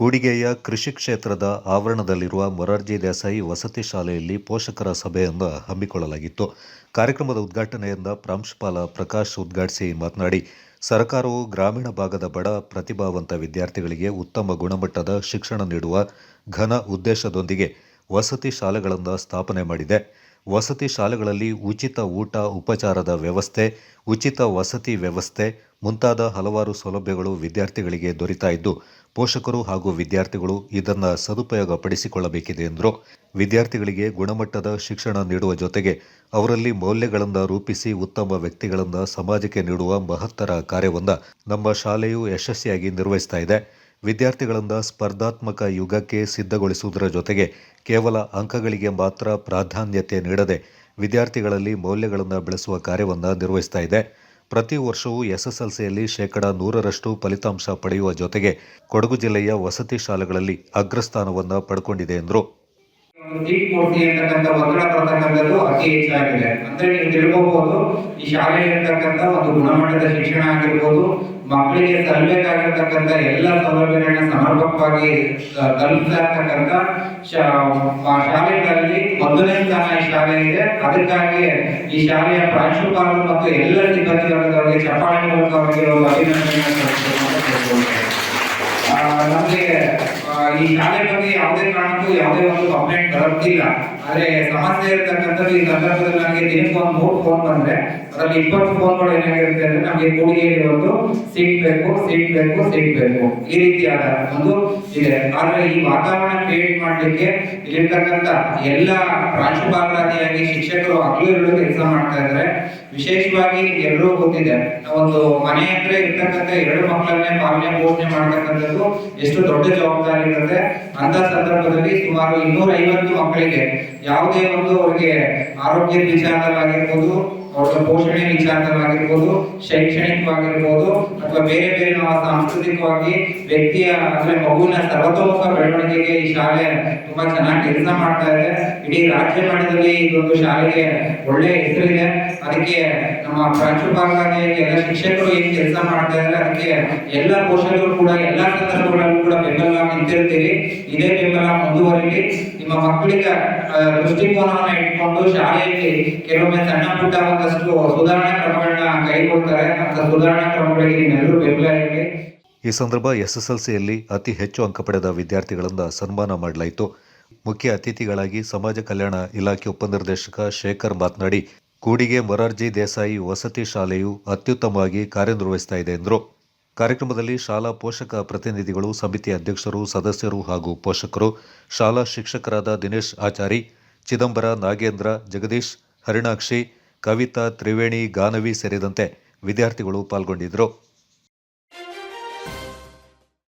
ಕೂಡಿಗೆಯ ಕೃಷಿ ಕ್ಷೇತ್ರದ ಆವರಣದಲ್ಲಿರುವ ಮೊರಾರ್ಜಿ ದೇಸಾಯಿ ವಸತಿ ಶಾಲೆಯಲ್ಲಿ ಪೋಷಕರ ಸಭೆಯನ್ನು ಹಮ್ಮಿಕೊಳ್ಳಲಾಗಿತ್ತು. ಕಾರ್ಯಕ್ರಮದ ಉದ್ಘಾಟನೆಯಿಂದ ಪ್ರಾಂಶುಪಾಲ ಪ್ರಕಾಶ್ ಉದ್ಘಾಟಿಸಿ ಮಾತನಾಡಿ, ಸರ್ಕಾರವು ಗ್ರಾಮೀಣ ಭಾಗದ ಬಡ ಪ್ರತಿಭಾವಂತ ವಿದ್ಯಾರ್ಥಿಗಳಿಗೆ ಉತ್ತಮ ಗುಣಮಟ್ಟದ ಶಿಕ್ಷಣ ನೀಡುವ ಘನ ಉದ್ದೇಶದೊಂದಿಗೆ ವಸತಿ ಶಾಲೆಗಳನ್ನು ಸ್ಥಾಪನೆ ಮಾಡಿದೆ. ವಸತಿ ಶಾಲೆಗಳಲ್ಲಿ ಉಚಿತ ಊಟ, ಉಪಚಾರದ ವ್ಯವಸ್ಥೆ, ಉಚಿತ ವಸತಿ ವ್ಯವಸ್ಥೆ ಮುಂತಾದ ಹಲವಾರು ಸೌಲಭ್ಯಗಳು ವಿದ್ಯಾರ್ಥಿಗಳಿಗೆ ದೊರೀತಾ ಇದ್ದು, ಪೋಷಕರು ಹಾಗೂ ವಿದ್ಯಾರ್ಥಿಗಳು ಇದನ್ನು ಸದುಪಯೋಗಪಡಿಸಿಕೊಳ್ಳಬೇಕಿದೆ ಎಂದರು. ವಿದ್ಯಾರ್ಥಿಗಳಿಗೆ ಗುಣಮಟ್ಟದ ಶಿಕ್ಷಣ ನೀಡುವ ಜೊತೆಗೆ ಅವರಲ್ಲಿ ಮೌಲ್ಯಗಳನ್ನು ರೂಪಿಸಿ ಉತ್ತಮ ವ್ಯಕ್ತಿಗಳನ್ನು ಸಮಾಜಕ್ಕೆ ನೀಡುವ ಮಹತ್ತರ ಕಾರ್ಯವನ್ನು ನಮ್ಮ ಶಾಲೆಯು ಯಶಸ್ವಿಯಾಗಿ ನಿರ್ವಹಿಸ್ತಾ ಇದೆ. ವಿದ್ಯಾರ್ಥಿಗಳಿಂದ ಸ್ಪರ್ಧಾತ್ಮಕ ಯುಗಕ್ಕೆ ಸಿದ್ಧಗೊಳಿಸುವುದರ ಜೊತೆಗೆ ಕೇವಲ ಅಂಕಗಳಿಗೆ ಮಾತ್ರ ಪ್ರಾಧಾನ್ಯತೆ ನೀಡದೆ ವಿದ್ಯಾರ್ಥಿಗಳಲ್ಲಿ ಮೌಲ್ಯಗಳನ್ನು ಬೆಳೆಸುವ ಕಾರ್ಯವನ್ನು ನಿರ್ವಹಿಸ್ತಾ ಇದೆ. ಪ್ರತಿ ವರ್ಷವೂ ಎಸ್ಎಸ್ಎಲ್ಸಿಯಲ್ಲಿ ಶೇಕಡ ನೂರರಷ್ಟು ಫಲಿತಾಂಶ ಪಡೆಯುವ ಜೊತೆಗೆ ಕೊಡಗು ಜಿಲ್ಲೆಯ ವಸತಿ ಶಾಲೆಗಳಲ್ಲಿ ಅಗ್ರಸ್ಥಾನವನ್ನು ಪಡ್ಕೊಂಡಿದೆ ಎಂದರು. ಕೊಡ್ತಿ ಅಂತಕ್ಕಂಥ ಒತ್ತಡ ಬರ್ತಕ್ಕಂಥದ್ದು ಅತಿ ಹೆಚ್ಚಾಗಿದೆ. ಅಂದ್ರೆ ನೀವು ತಿಳ್ಕೋಬಹುದು ಈ ಶಾಲೆಯಲ್ಲಿ ಇರ್ತಕ್ಕಂಥ ಒಂದು ಗುಣಮಟ್ಟದ ಶಿಕ್ಷಣ ಆಗಿರ್ಬೋದು, ಮಕ್ಕಳಿಗೆ ಸಲ್ಲಬೇಕಾಗಿರ್ತಕ್ಕಂಥ ಎಲ್ಲ ಸೌಲಭ್ಯಗಳನ್ನ ಸಮರ್ಪಕವಾಗಿ ತಲುಪಿಸ್ತಾ ಇರ್ತಕ್ಕಂಥ ಶಾಲೆಗಳಲ್ಲಿ ಮೊದಲನೇ ಸ್ಥಾನ ಈ ಶಾಲೆ ಇದೆ. ಅದಕ್ಕಾಗಿ ಈ ಶಾಲೆಯ ಪ್ರಾಂಶುಪಾಲರು ಮತ್ತು ಎಲ್ಲ ಸಿಬ್ಬಂದಿ ವರ್ಗದವರಿಗೆ ಚಪ್ಪಾಳೆ ಮೂಲಕ ಅವರಿಗೆ ಒಂದು ನಮಗೆ ಈ ಶಾಲೆ ಬಗ್ಗೆ ಯಾವುದೇ ಕಾರಣಕ್ಕೂ ಯಾವುದೇ ಒಂದು ಕಂಪ್ಲೇಂಟ್ ಬರೋದಿಲ್ಲ ಆದ್ರೆ ಸಮಸ್ಯೆ ಇರ್ತಕ್ಕಂಥದ್ದು ಈ ಸಂದರ್ಭದಲ್ಲಿ ನಮಗೆ ದಿನಕ್ಕೆ ಒಂದು ಫೋನ್ ಬಂದ್ರೆ, ಅದರಲ್ಲಿ ಇಪ್ಪತ್ತು ಫೋನ್ಗಳು ಏನಾಗಿರುತ್ತೆ ಅಂದ್ರೆ ನಮಗೆ ಕೂಡಿಗೆಯಲ್ಲಿ ಒಂದು ಸೀಟ್ ಬೇಕು ಸೀಟ್ ಬೇಕು ಸೀಟ್ ಬೇಕು. ಈ ರೀತಿಯಾದ ಒಂದು ಇದೆ. ಆದ್ರೆ ಈ ವಾತಾವರಣ ಕ್ರಿಯೇಟ್ ಮಾಡ್ಲಿಕ್ಕೆ ಇಲ್ಲಿರ್ತಕ್ಕಂಥ ಎಲ್ಲ ಪ್ರಾಂಶುಪಾಲರಾದಿಯಾಗಿ ಶಿಕ್ಷಕರು ಹಗಲು ಕೆಲಸ ಮಾಡ್ತಾ ಇದ್ದಾರೆ. ವಿಶೇಷವಾಗಿ ಎಲ್ಲರೂ ಗೊತ್ತಿದೆ ಒಂದು ಮನೆ ಹತ್ರ ಇರ್ತಕ್ಕಂಥ ಎರಡು ಮಕ್ಕಳನ್ನೇ ಪಾಲನೆ ಪೋಷಣೆ ಮಾಡ್ತಕ್ಕಂಥದ್ದು ಎಷ್ಟು ದೊಡ್ಡ ಜವಾಬ್ದಾರಿ ಇರುತ್ತೆ. ಅಂತ ಸಂದರ್ಭದಲ್ಲಿ ಸುಮಾರು ಇನ್ನೂರ ಐವತ್ತು ಮಕ್ಕಳಿಗೆ ಯಾವುದೇ ಒಂದು ಅವರಿಗೆ ಆರೋಗ್ಯ ವಿಚಾರದಲ್ಲಾಗಿರ್ಬೋದು ಅವರ ಪೋಷಣೆ ವಿಚಾರದಲ್ಲಾಗಿರ್ಬೋದು ಶೈಕ್ಷಣಿಕವಾಗಿರ್ಬೋದು, ಅಥವಾ ಬೇರೆ ಬೇರೆ ನಾವು ಸಾಂಸ್ಕೃತಿಕವಾಗಿ ವ್ಯಕ್ತಿಯ, ಅಂದ್ರೆ ಮಗುವಿನ ಸರ್ವತೋಮುಖ ಬೆಳವಣಿಗೆಗೆ ಈ ಶಾಲೆ ತುಂಬಾ ಚೆನ್ನಾಗಿ ಕೆಲಸ ಮಾಡ್ತಾ ಇದೆ. ಇಡೀ ರಾಜ್ಯ ಮಟ್ಟದಲ್ಲಿ ಇದೊಂದು ಶಾಲೆಗೆ ಒಳ್ಳೆ ಹೆಸರಿದೆ. ಅದಕ್ಕೆ ನಮ್ಮ ಪ್ರಾಂಶುಪಾಲರಾಗಿ ಎಲ್ಲ ಶಿಕ್ಷಕರು ಏನ್ ಕೆಲಸ ಮಾಡ್ತಾ ಇದ್ದಾರೆ, ಅದಕ್ಕೆ ಎಲ್ಲ ಪೋಷಕರು ಕೂಡ, ಎಲ್ಲಾ ಸಂದರ್ಭಗಳಲ್ಲೂ ಕೂಡ ಬೆಂಬಲ ನಿಂತಿರ್ತೀರಿ. ಇದೇ ಬೆಂಬಲ ಮುಂದುವರಿಲಿ. ನಿಮ್ಮ ಮಕ್ಕಳಿಗೆ ದೃಷ್ಟಿಕೋನವನ್ನ ಇಟ್ಕೊಂಡು ಶಾಲೆಯಲ್ಲಿ ಕೆಲವೊಮ್ಮೆ ಸಣ್ಣ ಪುಟ್ಟ ಒಂದಷ್ಟು ಸುಧಾರಣಾ ಕ್ರಮಗಳನ್ನ ಕೈಗೊಳ್ತಾರೆ ಅಂತ ಸುಧಾರಣಾ ಕ್ರಮಗಳಿಗೆ ಬೆಂಬಲ ಈ ಸಂದರ್ಭ ಎಸ್ಎಸ್ಎಲ್ಸಿಯಲ್ಲಿ ಅತಿ ಹೆಚ್ಚು ಅಂಕ ಪಡೆದ ವಿದ್ಯಾರ್ಥಿಗಳಿಂದ ಸನ್ಮಾನ ಮಾಡಲಾಯಿತು. ಮುಖ್ಯ ಅತಿಥಿಗಳಾಗಿ ಸಮಾಜ ಕಲ್ಯಾಣ ಇಲಾಖೆ ಉಪನಿರ್ದೇಶಕ ಶೇಖರ್ ಮಾತನಾಡಿ, ಕೂಡಿಗೆ ಮೊರಾರ್ಜಿ ದೇಸಾಯಿ ವಸತಿ ಶಾಲೆಯು ಅತ್ಯುತ್ತಮವಾಗಿ ಕಾರ್ಯನಿರ್ವಹಿಸ್ತಾ ಇದೆ ಎಂದರು. ಕಾರ್ಯಕ್ರಮದಲ್ಲಿ ಶಾಲಾ ಪೋಷಕ ಪ್ರತಿನಿಧಿಗಳು, ಸಮಿತಿ ಅಧ್ಯಕ್ಷರು, ಸದಸ್ಯರು ಹಾಗೂ ಪೋಷಕರು, ಶಾಲಾ ಶಿಕ್ಷಕರಾದ ದಿನೇಶ್ ಆಚಾರಿ, ಚಿದಂಬರ ನಾಗೇಂದ್ರ, ಜಗದೀಶ್, ಹರಿಣಾಕ್ಷಿ ಕವಿತಾ ತ್ರಿವೇಣಿ ಗಾನವಿ ಸೇರಿದಂತೆ ವಿದ್ಯಾರ್ಥಿಗಳು ಪಾಲ್ಗೊಂಡಿದ್ದರು.